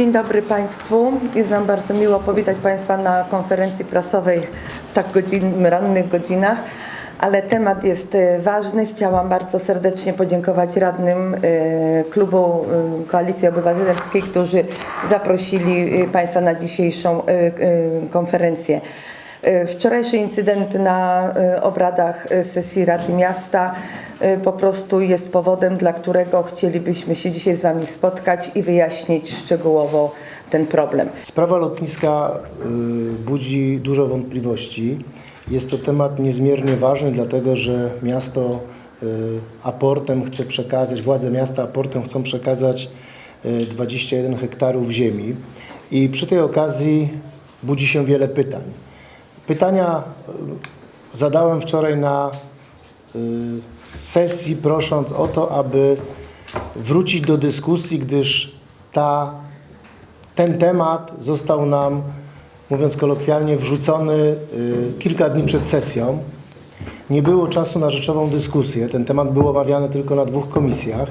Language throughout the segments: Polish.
Dzień dobry Państwu. Jest nam bardzo miło powitać Państwa na konferencji prasowej w tak godzin, rannych godzinach, ale temat jest e, ważny. Chciałam bardzo serdecznie podziękować radnym e, klubu e, Koalicji Obywatelskiej, którzy zaprosili Państwa na dzisiejszą konferencję. E, Wczorajszy incydent na e, obradach e, sesji Rady Miasta po prostu jest powodem, dla którego chcielibyśmy się dzisiaj z Wami spotkać i wyjaśnić szczegółowo ten problem. Sprawa lotniska budzi dużo wątpliwości. Jest to temat niezmiernie ważny, dlatego że miasto aportem chce przekazać, władze miasta aportem chcą przekazać y, 21 hektarów ziemi. I przy tej okazji budzi się wiele pytań. Pytania y, zadałem wczoraj na y, sesji, prosząc o to, aby wrócić do dyskusji, gdyż ta ten temat został nam, mówiąc kolokwialnie, wrzucony y, kilka dni przed sesją. Nie było czasu na rzeczową dyskusję. Ten temat był omawiany tylko na dwóch komisjach.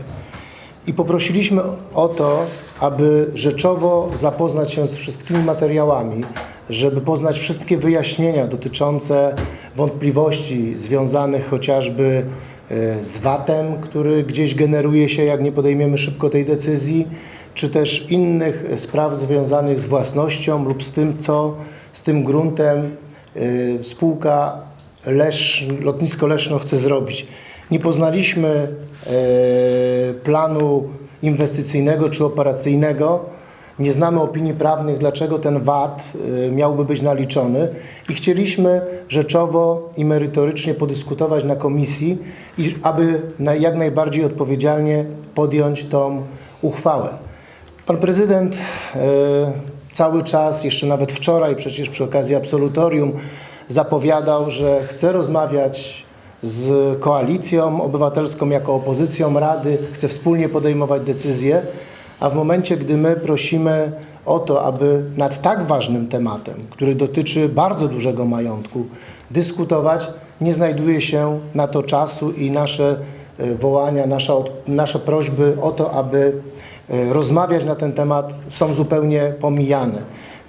I poprosiliśmy o to, aby rzeczowo zapoznać się z wszystkimi materiałami, żeby poznać wszystkie wyjaśnienia dotyczące wątpliwości związanych chociażby e, z VAT-em, który gdzieś generuje się, jak nie podejmiemy szybko tej decyzji, czy też innych spraw związanych z własnością lub z tym, co z tym gruntem e, spółka Lesz, Lotnisko Leszno chce zrobić. Nie poznaliśmy e, planu inwestycyjnego czy operacyjnego. Nie znamy opinii prawnych, dlaczego ten VAT y, miałby być naliczony i chcieliśmy rzeczowo i merytorycznie podyskutować na komisji, i aby jak najbardziej odpowiedzialnie podjąć tą uchwałę. Pan prezydent e, cały czas, jeszcze nawet wczoraj przecież przy okazji absolutorium, zapowiadał, że chce rozmawiać z koalicją obywatelską jako opozycją Rady, chce wspólnie podejmować decyzje, a w momencie, gdy my prosimy o to, aby nad tak ważnym tematem, który dotyczy bardzo dużego majątku, dyskutować, nie znajduje się na to czasu i nasze e, wołania, nasza, od- nasze prośby o to, aby e, rozmawiać na ten temat są zupełnie pomijane.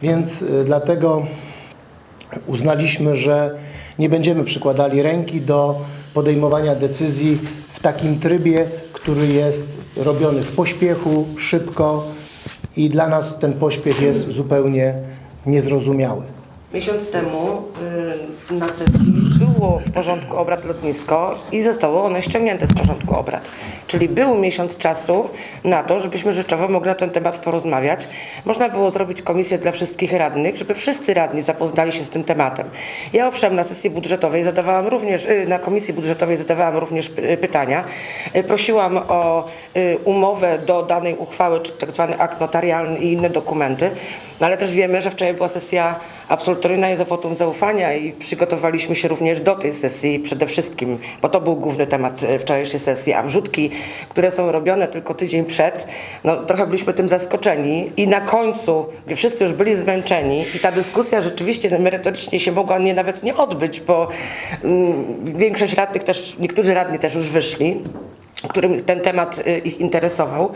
Więc e, dlatego uznaliśmy, że nie będziemy przykładali ręki do podejmowania decyzji w takim trybie, który jest robiony w pośpiechu, szybko i dla nas ten pośpiech jest zupełnie niezrozumiały. Miesiąc temu y, na sesji było w porządku obrad lotnisko i zostało ono ściągnięte z porządku obrad. Czyli był miesiąc czasu na to, żebyśmy rzeczowo mogli na ten temat porozmawiać. Można było zrobić komisję dla wszystkich radnych, żeby wszyscy radni zapoznali się z tym tematem. Ja owszem na sesji budżetowej zadawałam również, y, na komisji budżetowej zadawałam również py- pytania. Y, Prosiłam o y, umowę do danej uchwały, czy tak zwany akt notarialny i inne dokumenty. No ale też wiemy, że wczoraj była sesja absolutoryjna jest wotum zaufania i przygotowaliśmy się również do tej sesji przede wszystkim, bo to był główny temat e, wczorajszej sesji, a wrzutki, które są robione tylko tydzień przed, no trochę byliśmy tym zaskoczeni i na końcu, gdy wszyscy już byli zmęczeni i ta dyskusja rzeczywiście merytorycznie się mogła nie, nawet nie odbyć, bo mm, większość radnych też, niektórzy radni też już wyszli, którym ten temat y, ich interesował.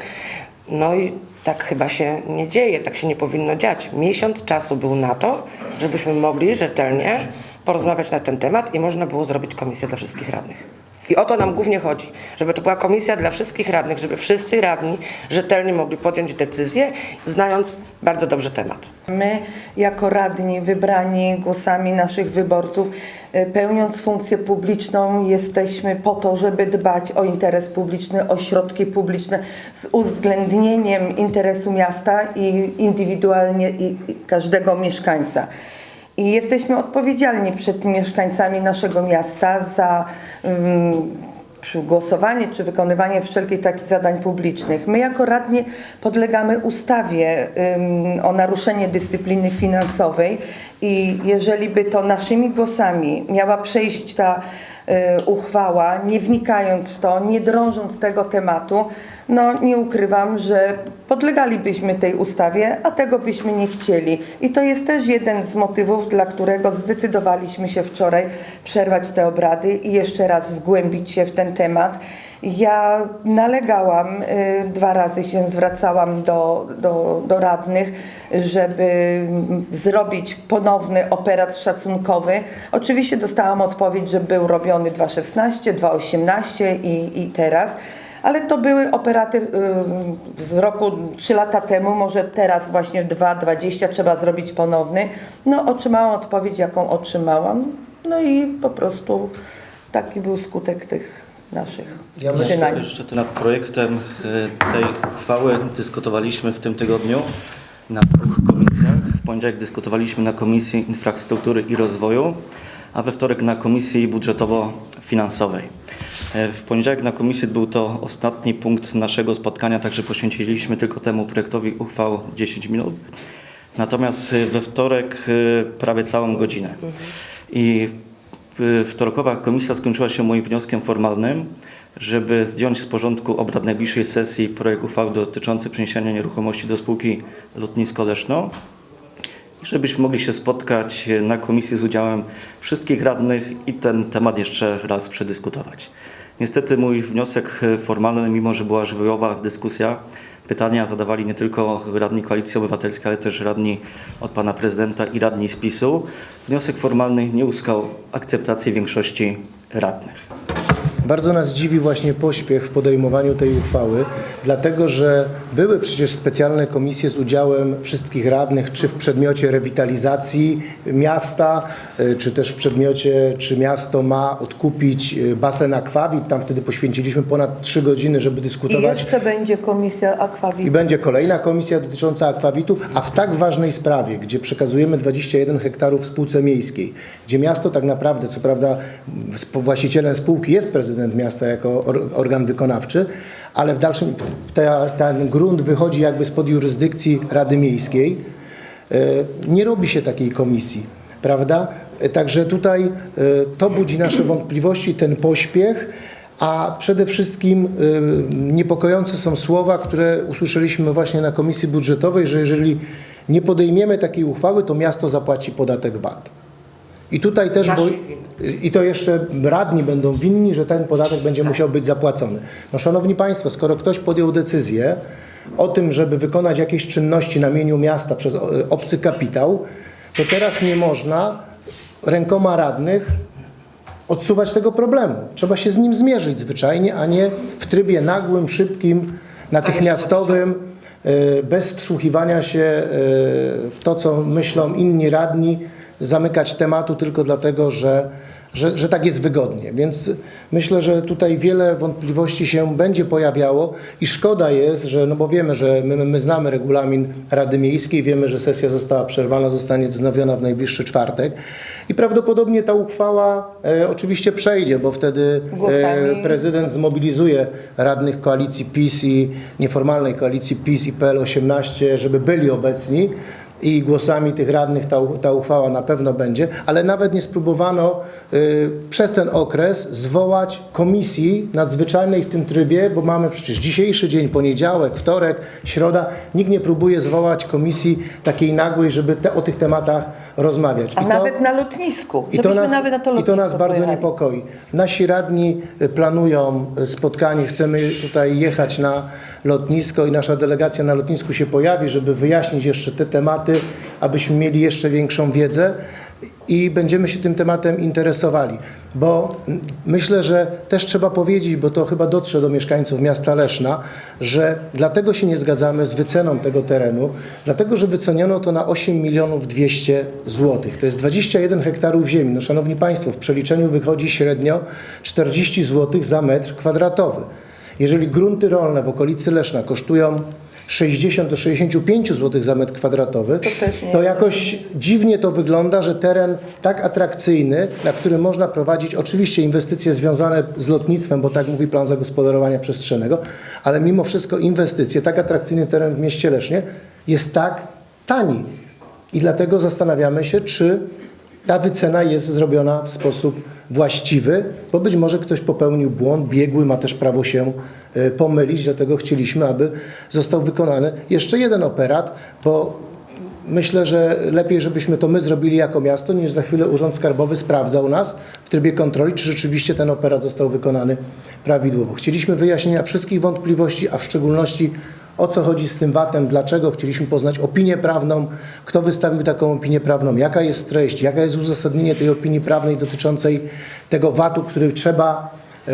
No i tak chyba się nie dzieje, tak się nie powinno dziać. Miesiąc czasu był na to, żebyśmy mogli rzetelnie porozmawiać na ten temat i można było zrobić komisję dla wszystkich radnych. I o to nam głównie chodzi, żeby to była komisja dla wszystkich radnych, żeby wszyscy radni rzetelnie mogli podjąć decyzję, znając bardzo dobrze temat. My, jako radni wybrani głosami naszych wyborców, e, pełniąc funkcję publiczną, jesteśmy po to, żeby dbać o interes publiczny, o środki publiczne z uwzględnieniem interesu miasta i indywidualnie i każdego mieszkańca. I jesteśmy odpowiedzialni przed mieszkańcami naszego miasta za przy głosowanie czy wykonywanie wszelkich takich zadań publicznych. My jako radni podlegamy ustawie ym, o naruszenie dyscypliny finansowej i jeżeli by to naszymi głosami miała przejść ta uchwała, nie wnikając w to, nie drążąc tego tematu, no nie ukrywam, że podlegalibyśmy tej ustawie, a tego byśmy nie chcieli. I to jest też jeden z motywów, dla którego zdecydowaliśmy się wczoraj przerwać te obrady i jeszcze raz wgłębić się w ten temat Ja nalegałam, y, dwa razy się zwracałam do, do, do radnych, żeby zrobić ponowny operat szacunkowy. Oczywiście dostałam odpowiedź, że był robiony 2.16, 2.18 i, i teraz. Ale to były operaty y, z roku 3 lata temu, może teraz właśnie 2.20 trzeba zrobić ponowny. No otrzymałam odpowiedź, jaką otrzymałam. No i po prostu taki był skutek tych naszych Ja myślę. Jeszcze nad projektem e, tej uchwały dyskutowaliśmy w tym tygodniu na dwóch komisjach. W poniedziałek dyskutowaliśmy na Komisji Infrastruktury i Rozwoju, a we wtorek na Komisji Budżetowo-Finansowej. E, W poniedziałek na komisji był to ostatni punkt naszego spotkania, także poświęciliśmy tylko temu projektowi uchwał 10 minut. Natomiast e, we wtorek prawie całą godzinę. I y, wtorkowa komisja skończyła się moim wnioskiem formalnym, żeby zdjąć z porządku obrad najbliższej sesji projekt uchwały dotyczący przeniesienia nieruchomości do spółki Lotnisko Leszno i żebyśmy mogli się spotkać na komisji z udziałem wszystkich radnych i ten temat jeszcze raz przedyskutować. Niestety mój wniosek y, formalny, mimo że była żywiołowa dyskusja, pytania zadawali nie tylko radni Koalicji Obywatelskiej, ale też radni od pana prezydenta i radni z PiSu. Wniosek formalny nie uzyskał akceptacji większości radnych. Bardzo nas dziwi właśnie pośpiech w podejmowaniu tej uchwały, dlatego że były przecież specjalne komisje z udziałem wszystkich radnych, czy w przedmiocie rewitalizacji miasta, y, czy też w przedmiocie, czy miasto ma odkupić y, basen akwawit. Tam wtedy poświęciliśmy ponad trzy godziny, żeby I dyskutować. jeszcze będzie komisja I Akwawit. będzie kolejna komisja dotycząca akwawitu, a w tak ważnej sprawie, gdzie przekazujemy 21 hektarów spółce miejskiej, gdzie miasto tak naprawdę, co prawda właścicielem spółki jest prezydent miasta jako or, organ wykonawczy, ale w dalszym ta, ten grunt wychodzi jakby spod jurysdykcji Rady Miejskiej. E, Nie robi się takiej komisji, prawda? E, Także tutaj e, to budzi nasze wątpliwości, ten pośpiech, a przede wszystkim niepokojące są słowa, które usłyszeliśmy właśnie na Komisji Budżetowej, że jeżeli nie podejmiemy takiej uchwały, to miasto zapłaci podatek VAT. I tutaj też, bo, i to jeszcze radni będą winni, że ten podatek będzie musiał być zapłacony. No szanowni Państwo, skoro ktoś podjął decyzję o tym, żeby wykonać jakieś czynności na mieniu miasta przez o- obcy kapitał, to teraz nie można rękoma radnych odsuwać tego problemu. Trzeba się z nim zmierzyć zwyczajnie, a nie w trybie nagłym, szybkim, natychmiastowym, e, bez wsłuchiwania się e, w to, co myślą inni radni, zamykać tematu tylko dlatego, że, że, że tak jest wygodnie. Więc myślę, że tutaj wiele wątpliwości się będzie pojawiało i szkoda jest, że, no bo wiemy, że my, my znamy regulamin Rady Miejskiej, wiemy, że sesja została przerwana, zostanie wznowiona w najbliższy czwartek i prawdopodobnie ta uchwała e, oczywiście przejdzie, bo wtedy Głosami. e, prezydent zmobilizuje radnych koalicji PiS i nieformalnej koalicji PiS i PL18, żeby byli obecni i głosami tych radnych ta, ta uchwała na pewno będzie, ale nawet nie spróbowano y, przez ten okres zwołać komisji nadzwyczajnej w tym trybie, bo mamy przecież dzisiejszy dzień, poniedziałek, wtorek, środa. Nikt nie próbuje zwołać komisji takiej nagłej, żeby te, o tych tematach rozmawiać. A I to- nawet na lotnisku. i to, nas, nawet na to I to lotnisko nas bardzo pojechali. niepokoi. Nasi radni y, planują y, spotkanie, chcemy tutaj jechać na lotnisko i nasza delegacja na lotnisku się pojawi, żeby wyjaśnić jeszcze te tematy, abyśmy mieli jeszcze większą wiedzę i będziemy się tym tematem interesowali, bo myślę, że też trzeba powiedzieć, bo to chyba dotrze do mieszkańców miasta Leszna, że dlatego się nie zgadzamy z wyceną tego terenu, dlatego, że wyceniono to na 8 milionów 200 złotych. To jest 21 hektarów ziemi. No, szanowni Państwo, w przeliczeniu wychodzi średnio 40 złotych za metr kwadratowy. Jeżeli grunty rolne w okolicy Leszna kosztują 60 do 65 zł za metr kwadratowy, To to jakoś dziwnie to wygląda, że teren tak atrakcyjny, na którym można prowadzić oczywiście inwestycje związane z lotnictwem, bo tak mówi plan zagospodarowania przestrzennego, ale mimo wszystko inwestycje, tak atrakcyjny teren w mieście Lesznie jest tak tani. I dlatego zastanawiamy się, czy ta wycena jest zrobiona w sposób właściwy, bo być może ktoś popełnił błąd, biegły ma też prawo się e, pomylić, dlatego chcieliśmy, aby został wykonany jeszcze jeden operat, bo myślę, że lepiej, żebyśmy to my zrobili jako miasto, niż za chwilę Urząd Skarbowy sprawdzał nas w trybie kontroli, czy rzeczywiście ten operat został wykonany prawidłowo. Chcieliśmy wyjaśnienia wszystkich wątpliwości, a w szczególności o co chodzi z tym VAT-em, dlaczego chcieliśmy poznać opinię prawną, kto wystawił taką opinię prawną, jaka jest treść, jaka jest uzasadnienie tej opinii prawnej dotyczącej tego VAT-u, który trzeba e,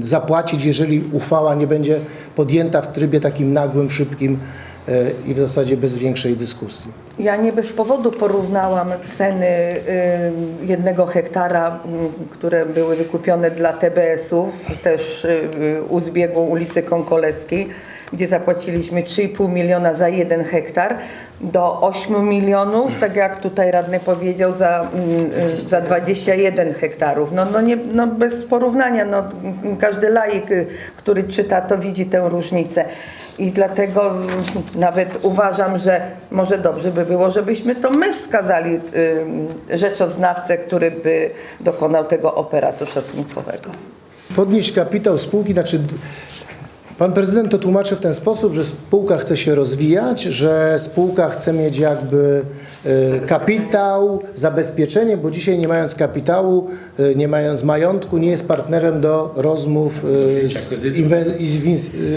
zapłacić, jeżeli uchwała nie będzie podjęta w trybie takim nagłym, szybkim e, i w zasadzie bez większej dyskusji. Ja nie bez powodu porównałam ceny y, jednego hektara, y, które były wykupione dla TBS-ów, też y, u zbiegu ulicy Konkoleskiej, gdzie zapłaciliśmy 3,5 miliona za jeden hektar, do 8 milionów, tak jak tutaj radny powiedział, za, y, y, za 21 hektarów. No, no, nie, no bez porównania, no, każdy laik, y, który czyta, to widzi tę różnicę. I dlatego mm, nawet uważam, że może dobrze by było, żebyśmy to my wskazali y, rzeczoznawcę, który by dokonał tego operatu szacunkowego. Podnieść kapitał spółki, znaczy pan prezydent to tłumaczy w ten sposób, że spółka chce się rozwijać, że spółka chce mieć jakby e, kapitał, zabezpieczenie, bo dzisiaj nie mając kapitału, e, nie mając majątku, nie jest partnerem do rozmów e, z, inwe,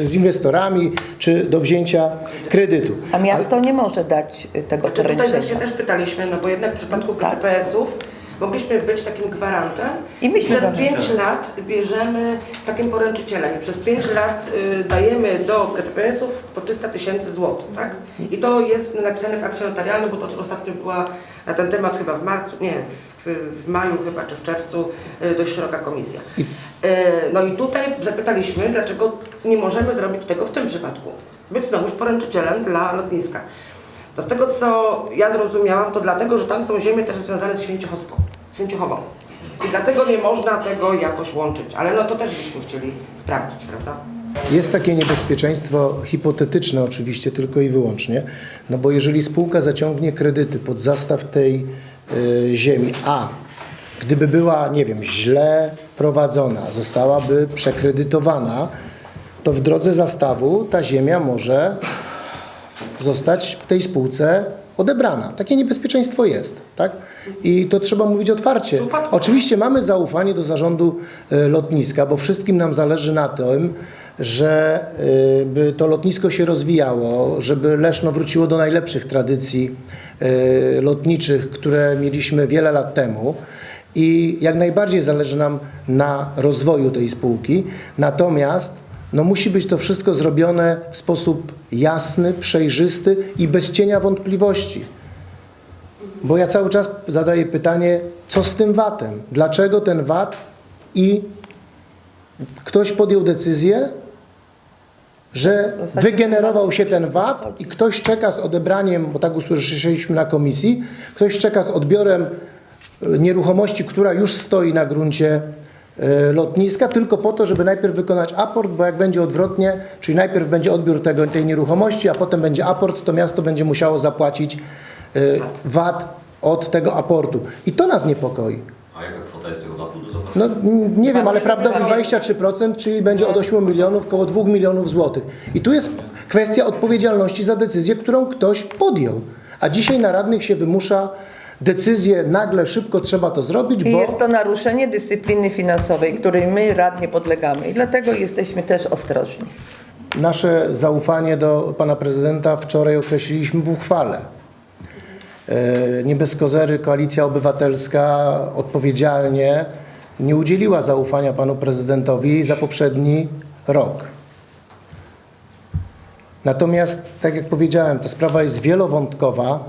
z, inwestorami czy do wzięcia kredytu. A miasto nie może dać tego Znaczy, tutaj poręczenia. się też pytaliśmy, no bo jednak w przypadku Tak. KTPS-ów mogliśmy być takim gwarantem I myśmy przez gwarantem. 5 lat bierzemy takim poręczycielem i przez 5 lat y, dajemy do KTPS-ów po 300 tysięcy złotych, tak? I to jest napisane w akcie notarialnym, bo to ostatnio była na ten temat chyba w marcu, nie, w, maju chyba, czy w czerwcu y, dość szeroka komisja. Y, No i tutaj zapytaliśmy, dlaczego nie możemy zrobić tego w tym przypadku. Być znowuż poręczycielem dla lotniska. To z tego, co ja zrozumiałam, to dlatego, że tam są ziemie też związane z Święciochową. I dlatego nie można tego jakoś łączyć. Ale no to też byśmy chcieli sprawdzić, prawda? Jest takie niebezpieczeństwo hipotetyczne oczywiście tylko i wyłącznie, no bo jeżeli spółka zaciągnie kredyty pod zastaw tej e, ziemi, a gdyby była, nie wiem, źle prowadzona, zostałaby przekredytowana, to w drodze zastawu ta ziemia może zostać tej spółce odebrana. Takie niebezpieczeństwo jest, tak? I to trzeba mówić otwarcie. Oczywiście mamy zaufanie do zarządu e, lotniska, bo wszystkim nam zależy na tym, że e, by to lotnisko się rozwijało, żeby Leszno wróciło do najlepszych tradycji e, lotniczych, które mieliśmy wiele lat temu. I jak najbardziej zależy nam na rozwoju tej spółki. Natomiast no musi być to wszystko zrobione w sposób jasny, przejrzysty i bez cienia wątpliwości. Bo ja cały czas zadaję pytanie, co z tym VAT-em? Dlaczego ten VAT i ktoś podjął decyzję, że wygenerował się ten VAT i ktoś czeka z odebraniem, bo tak usłyszeliśmy na komisji, ktoś czeka z odbiorem e, nieruchomości, która już stoi na gruncie e, lotniska, tylko po to, żeby najpierw wykonać aport, bo jak będzie odwrotnie, czyli najpierw będzie odbiór tego, tej nieruchomości, a potem będzie aport, to miasto będzie musiało zapłacić VAT od tego aportu. I to nas niepokoi. A jaka kwota jest tego VAT-u? No nie wiem, ale prawdopodobnie 23%, czyli będzie od 8 milionów, około 2 milionów złotych. I tu jest kwestia odpowiedzialności za decyzję, którą ktoś podjął. A dzisiaj na radnych się wymusza decyzję, nagle, szybko trzeba to zrobić, I bo... jest to naruszenie dyscypliny finansowej, której my radnie podlegamy. I dlatego jesteśmy też ostrożni. Nasze zaufanie do pana prezydenta wczoraj określiliśmy w uchwale. E, Nie bez kozery Koalicja Obywatelska odpowiedzialnie nie udzieliła zaufania panu prezydentowi za poprzedni rok. Natomiast, tak jak powiedziałem, ta sprawa jest wielowątkowa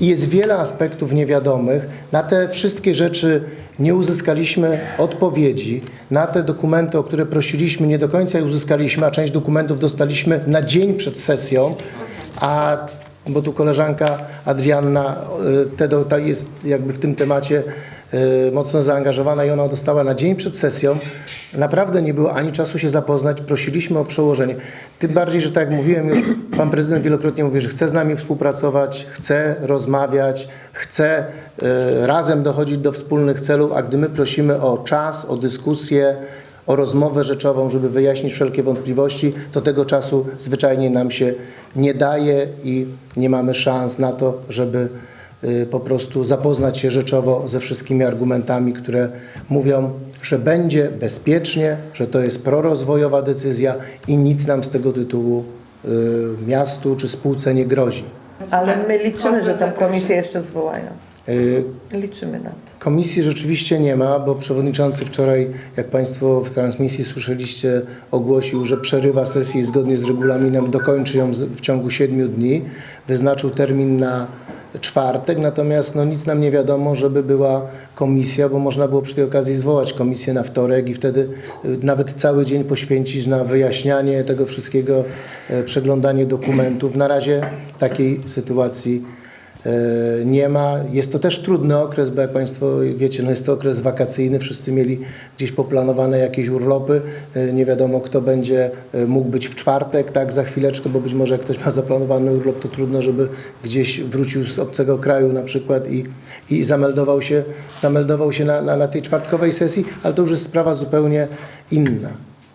i jest wiele aspektów niewiadomych. Na te wszystkie rzeczy nie uzyskaliśmy odpowiedzi. Na te dokumenty, o które prosiliśmy, nie do końca je uzyskaliśmy, a część dokumentów dostaliśmy na dzień przed sesją, a bo tu koleżanka Adrianna y, Tedo jest jakby w tym temacie y, mocno zaangażowana i ona dostała na dzień przed sesją. Naprawdę nie było ani czasu się zapoznać, prosiliśmy o przełożenie. Tym bardziej, że tak jak mówiłem już, pan prezydent wielokrotnie mówi, że chce z nami współpracować, chce rozmawiać, chce y, razem dochodzić do wspólnych celów, a gdy my prosimy o czas, o dyskusję, o rozmowę rzeczową, żeby wyjaśnić wszelkie wątpliwości, to tego czasu zwyczajnie nam się nie daje i nie mamy szans na to, żeby y, po prostu zapoznać się rzeczowo ze wszystkimi argumentami, które mówią, że będzie bezpiecznie, że to jest prorozwojowa decyzja i nic nam z tego tytułu y, miastu czy spółce nie grozi. Ale my liczymy, że tę komisję jeszcze zwołają. Y, Liczymy na to. Komisji rzeczywiście nie ma, bo przewodniczący wczoraj, jak Państwo w transmisji słyszeliście, ogłosił, że przerywa sesję i zgodnie z regulaminem dokończy ją w ciągu siedmiu dni. Wyznaczył termin na czwartek, natomiast no, nic nam nie wiadomo, żeby była komisja, bo można było przy tej okazji zwołać komisję na wtorek i wtedy y, nawet cały dzień poświęcić na wyjaśnianie tego wszystkiego, y, przeglądanie dokumentów. Na razie takiej sytuacji nie ma. Jest to też trudny okres, bo jak Państwo wiecie, no jest to okres wakacyjny, wszyscy mieli gdzieś poplanowane jakieś urlopy. E, Nie wiadomo, kto będzie e, mógł być w czwartek, tak, za chwileczkę, bo być może jak ktoś ma zaplanowany urlop, to trudno, żeby gdzieś wrócił z obcego kraju na przykład i, i zameldował się, zameldował się na, na, na tej czwartkowej sesji, ale to już jest sprawa zupełnie inna.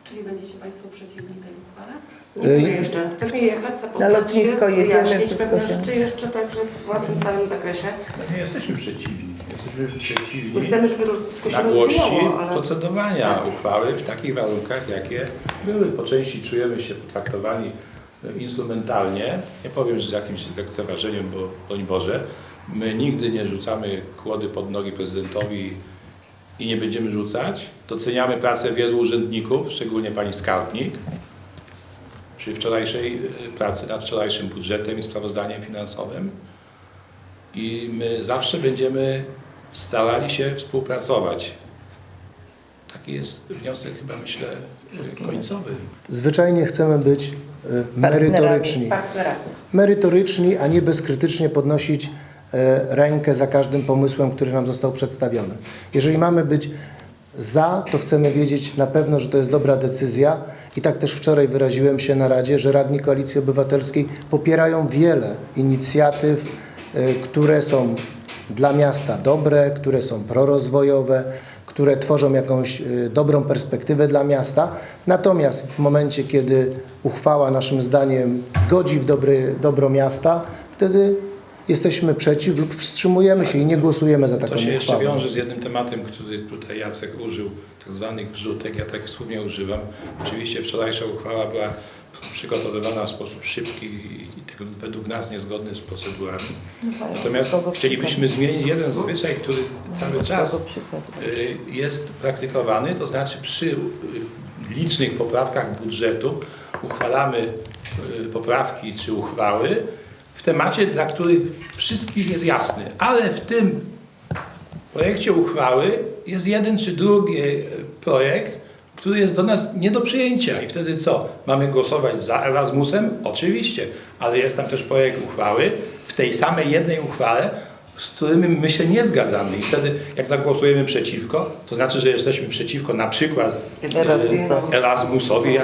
Czyli będziecie Państwo przeciwni tej uchwale? Nie wiem jeszcze. Chcemy jechać, zapoznać Na lotnisko się, jedziemy, wyjaśnić wszystko pewne się- rzeczy jeszcze także w własnym samym zakresie. No Nie jesteśmy przeciwni. Jesteśmy przeciwni My chcemy, żeby lotnisko się nagłości rozwijało, ale... procedowania uchwały w takich warunkach, jakie były. Po części czujemy się potraktowani e, instrumentalnie. Nie powiem, że z jakimś lekceważeniem, bo broń Boże, my nigdy nie rzucamy kłody pod nogi prezydentowi i nie będziemy rzucać. Doceniamy pracę wielu urzędników, szczególnie pani skarbnik, przy wczorajszej e, pracy nad wczorajszym budżetem i sprawozdaniem finansowym. I my zawsze będziemy starali się współpracować. Taki jest wniosek chyba myślę końcowy. Zwyczajnie chcemy być e, merytoryczni. Merytoryczni, a nie bezkrytycznie podnosić e, rękę za każdym pomysłem, który nam został przedstawiony. Jeżeli mamy być za, to chcemy wiedzieć na pewno, że to jest dobra decyzja i tak też wczoraj wyraziłem się na Radzie, że radni Koalicji Obywatelskiej popierają wiele inicjatyw, e, które są dla miasta dobre, które są prorozwojowe, które tworzą jakąś y, dobrą perspektywę dla miasta. Natomiast w momencie, kiedy uchwała naszym zdaniem godzi w dobry, dobro miasta, wtedy jesteśmy przeciw lub wstrzymujemy się i nie głosujemy za taką To się jeszcze uchwałą. wiąże z jednym tematem, który tutaj Jacek użył, tak zwanych wrzutek. Ja tak słów nie używam. Oczywiście wczorajsza uchwała była przygotowywana w sposób szybki i tego według nas niezgodny z procedurami. Natomiast Kogo chcielibyśmy zmienić jeden zwyczaj, który cały czas y, jest praktykowany, to znaczy przy y, licznych poprawkach budżetu uchwalamy y, poprawki czy uchwały w temacie, dla których wszystkich jest jasny, ale w tym projekcie uchwały jest jeden czy drugi y, projekt, który jest do nas nie do przyjęcia i wtedy co? Mamy głosować za Erasmusem? Oczywiście, ale jest tam też projekt uchwały w tej samej jednej uchwale, z którymi my się nie zgadzamy i wtedy jak zagłosujemy przeciwko, to znaczy, że jesteśmy przeciwko na przykład Erasmusowi. e, Erasmusowi, y,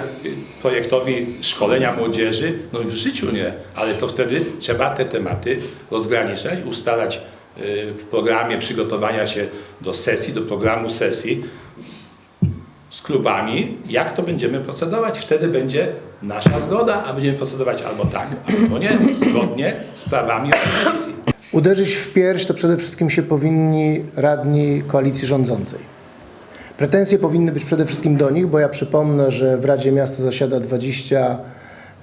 projektowi szkolenia młodzieży, no w życiu nie, ale to wtedy trzeba te tematy rozgraniczać, ustalać w programie przygotowania się do sesji, do programu sesji z klubami, jak to będziemy procedować. Wtedy będzie nasza zgoda, a będziemy procedować albo tak, albo nie, zgodnie z prawami opozycji. Uderzyć w pierś to przede wszystkim się powinni radni koalicji rządzącej. Pretensje powinny być przede wszystkim do nich, bo ja przypomnę, że w Radzie Miasta zasiada 20,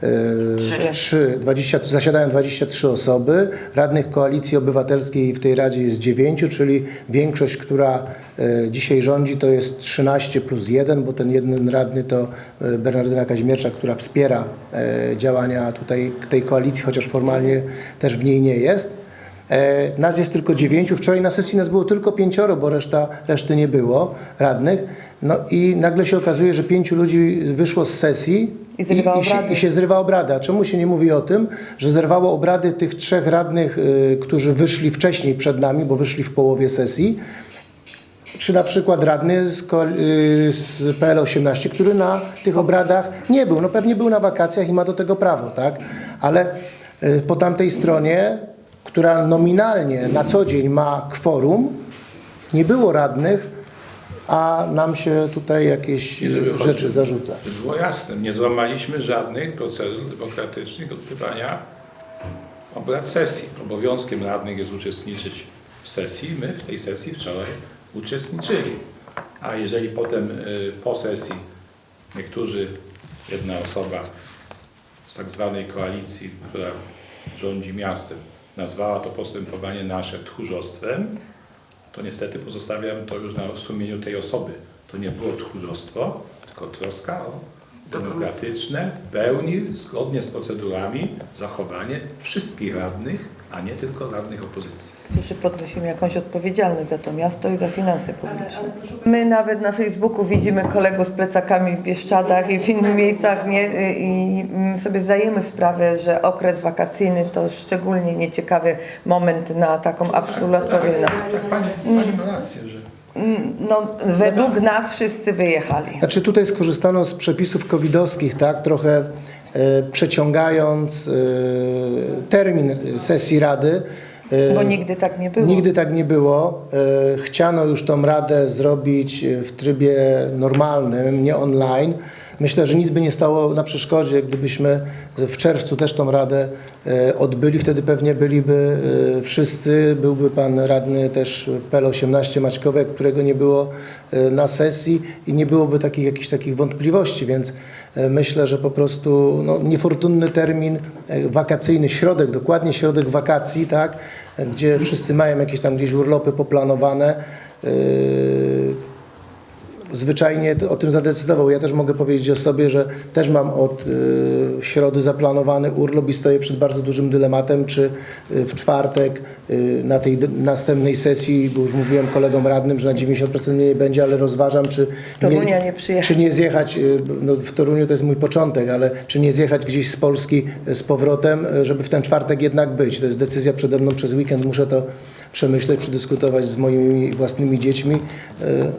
e, trzy, 20, zasiadają 23 osoby. Radnych Koalicji Obywatelskiej w tej Radzie jest 9, czyli większość, która e, dzisiaj rządzi, to jest 13 plus 1, bo ten jeden radny to e, Bernardyna Kaźmiercza, która wspiera e, działania tutaj tej koalicji, chociaż formalnie też w niej nie jest. E, Nas jest tylko dziewięciu. Wczoraj na sesji nas było tylko pięcioro, bo reszta, reszty nie było radnych. No i nagle się okazuje, że pięciu ludzi wyszło z sesji I zrywa i, się, i się zrywa obrady. A czemu się nie mówi o tym, że zerwało obrady tych trzech radnych, y, którzy wyszli wcześniej przed nami, bo wyszli w połowie sesji? Czy na przykład radny z, y, z PL18, który na tych obradach nie był. No pewnie był na wakacjach i ma do tego prawo, tak? Ale y, po tamtej stronie, która nominalnie na co dzień ma kworum, nie było radnych, a nam się tutaj jakieś rzeczy zarzuca. Żeby było jasne, nie złamaliśmy żadnych procedur demokratycznych odbywania obrad sesji. Obowiązkiem radnych jest uczestniczyć w sesji. My w tej sesji wczoraj uczestniczyli. A jeżeli potem y, po sesji niektórzy, jedna osoba z tak zwanej koalicji, która rządzi miastem, nazwała to postępowanie nasze tchórzostwem, to niestety pozostawiam to już na sumieniu tej osoby. To nie było tchórzostwo, tylko troska o demokratyczne, w pełni, zgodnie z procedurami, zachowanie wszystkich radnych, a nie tylko radnych opozycji. którzy podnosimy jakąś odpowiedzialność za to miasto i za finanse publiczne. My nawet na Facebooku widzimy kolegów z plecakami w Bieszczadach i w innych miejscach nie? i mm, sobie zdajemy sprawę, że okres wakacyjny to szczególnie nieciekawy moment na taką absolutorię. Tak, pani, pani ma rację, że No, według nas wszyscy wyjechali. Znaczy tutaj skorzystano z przepisów covidowskich, tak, trochę przeciągając e, termin sesji Rady. E, Bo nigdy tak nie było. Nigdy tak nie było. E, Chciano już tą radę zrobić w trybie normalnym, nie online. Myślę, że nic by nie stało na przeszkodzie, gdybyśmy w czerwcu też tą radę e, odbyli. Wtedy pewnie byliby e, wszyscy. Byłby pan radny też PL18 Maćkowek, którego nie było e, na sesji i nie byłoby takich jakichś takich wątpliwości, więc e, myślę, że po prostu no, niefortunny termin e, wakacyjny, środek, dokładnie środek wakacji, tak, gdzie wszyscy mają jakieś tam gdzieś urlopy poplanowane. Yy, zwyczajnie o tym zadecydował. Ja też mogę powiedzieć o sobie, że też mam od y, środy zaplanowany urlop i stoję przed bardzo dużym dylematem, czy y, w czwartek y, na tej następnej sesji, bo już mówiłem kolegom radnym, że na 90% mnie nie będzie, ale rozważam, czy nie przyjechać. czy nie zjechać, no w Toruniu to jest mój początek, ale czy nie zjechać gdzieś z Polski z powrotem, żeby w ten czwartek jednak być. To jest decyzja przede mną przez weekend, muszę to przemyśleć, przedyskutować z moimi własnymi dziećmi y,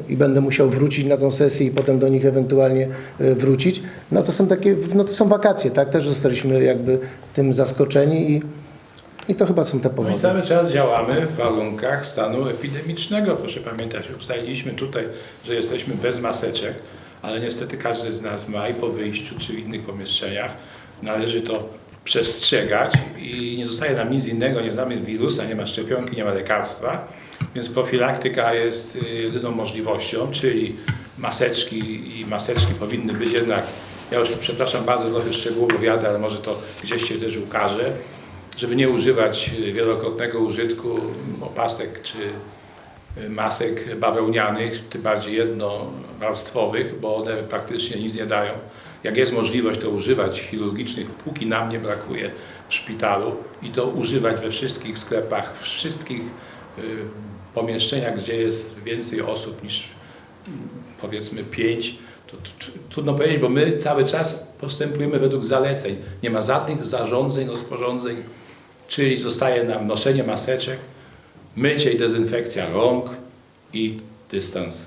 i będę musiał wrócić na tą sesję i potem do nich ewentualnie y, wrócić. No to są takie, no to są wakacje, tak? Też zostaliśmy jakby tym zaskoczeni i, i to chyba są te No i powody. cały czas działamy w warunkach stanu epidemicznego. Proszę pamiętać, ustaliliśmy tutaj, że jesteśmy bez maseczek, ale niestety każdy z nas ma i po wyjściu czy w innych pomieszczeniach należy to przestrzegać i nie zostaje nam nic innego, nie znamy wirusa, nie ma szczepionki, nie ma lekarstwa, więc profilaktyka jest y, jedyną możliwością, czyli maseczki i maseczki powinny być jednak, ja już przepraszam bardzo, trochę szczegółowo wiadę, ale może to gdzieś się też ukaże, żeby nie używać y, wielokrotnego użytku opasek czy y, masek bawełnianych, tym bardziej jednowarstwowych, bo one praktycznie nic nie dają. Jak jest możliwość, to używać chirurgicznych, póki nam nie brakuje w szpitalu i to używać we wszystkich sklepach, w wszystkich y, pomieszczeniach, gdzie jest więcej osób niż mm, powiedzmy pięć, to, to, to trudno powiedzieć, bo my cały czas postępujemy według zaleceń. Nie ma żadnych zarządzeń, rozporządzeń, czyli zostaje nam noszenie maseczek, mycie i dezynfekcja rąk i dystans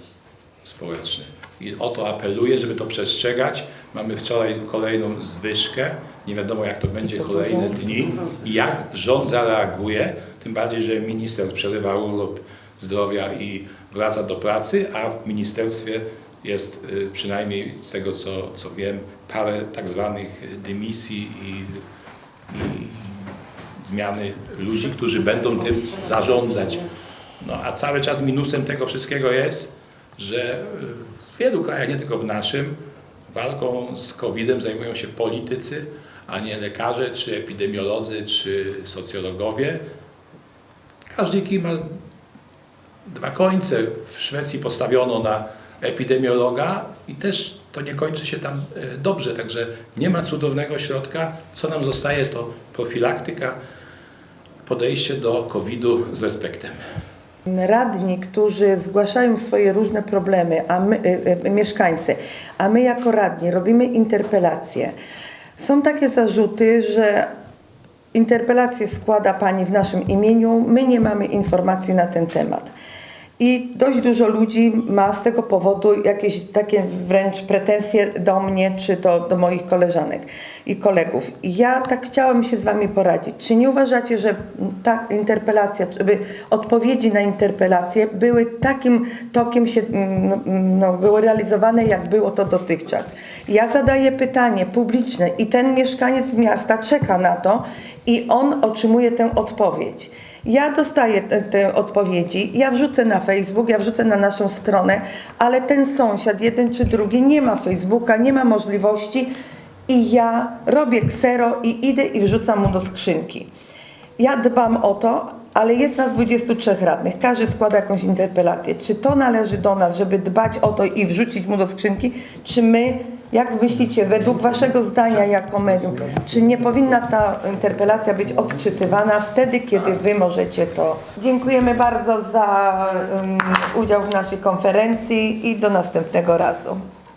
społeczny. I o to apeluję, żeby to przestrzegać. Mamy wczoraj kolejną zwyżkę. Nie wiadomo, jak to będzie kolejne dni i jak rząd zareaguje. Tym bardziej, że minister przerywa urlop zdrowia i wraca do pracy, a w ministerstwie jest y, przynajmniej z tego, co, co wiem, parę tak zwanych dymisji i, i zmiany ludzi, którzy będą tym zarządzać. No a cały czas minusem tego wszystkiego jest, że w wielu krajach, nie tylko w naszym, walką z COVID-em zajmują się politycy, a nie lekarze, czy epidemiolodzy, czy socjologowie. Każdy kij ma dwa końce. W Szwecji postawiono na epidemiologa i też to nie kończy się tam e, dobrze, także nie ma cudownego środka. Co nam zostaje to profilaktyka, podejście do COVID-u z respektem. Radni, którzy zgłaszają swoje różne problemy, a my, y, y, mieszkańcy, a my jako radni robimy interpelacje. Są takie zarzuty, że interpelację składa Pani w naszym imieniu, my nie mamy informacji na ten temat. I dość dużo ludzi ma z tego powodu jakieś takie wręcz pretensje do mnie czy do, do moich koleżanek i kolegów. I ja tak chciałam się z Wami poradzić. Czy nie uważacie, że ta interpelacja, żeby odpowiedzi na interpelacje były takim tokiem się mm, no, były realizowane, jak było to dotychczas? Ja zadaję pytanie publiczne i ten mieszkaniec miasta czeka na to i on otrzymuje tę odpowiedź. Ja dostaję te, te odpowiedzi, ja wrzucę na Facebook, ja wrzucę na naszą stronę, ale ten sąsiad, jeden czy drugi, nie ma Facebooka, nie ma możliwości i ja robię ksero i idę i wrzucam mu do skrzynki. Ja dbam o to, ale jest nas 23 radnych, każdy składa jakąś interpelację. Czy to należy do nas, żeby dbać o to i wrzucić mu do skrzynki, czy my, jak myślicie, według waszego zdania jako medium, czy nie powinna ta interpelacja być odczytywana wtedy, kiedy wy możecie to? Dziękujemy bardzo za um, udział w naszej konferencji i do następnego razu.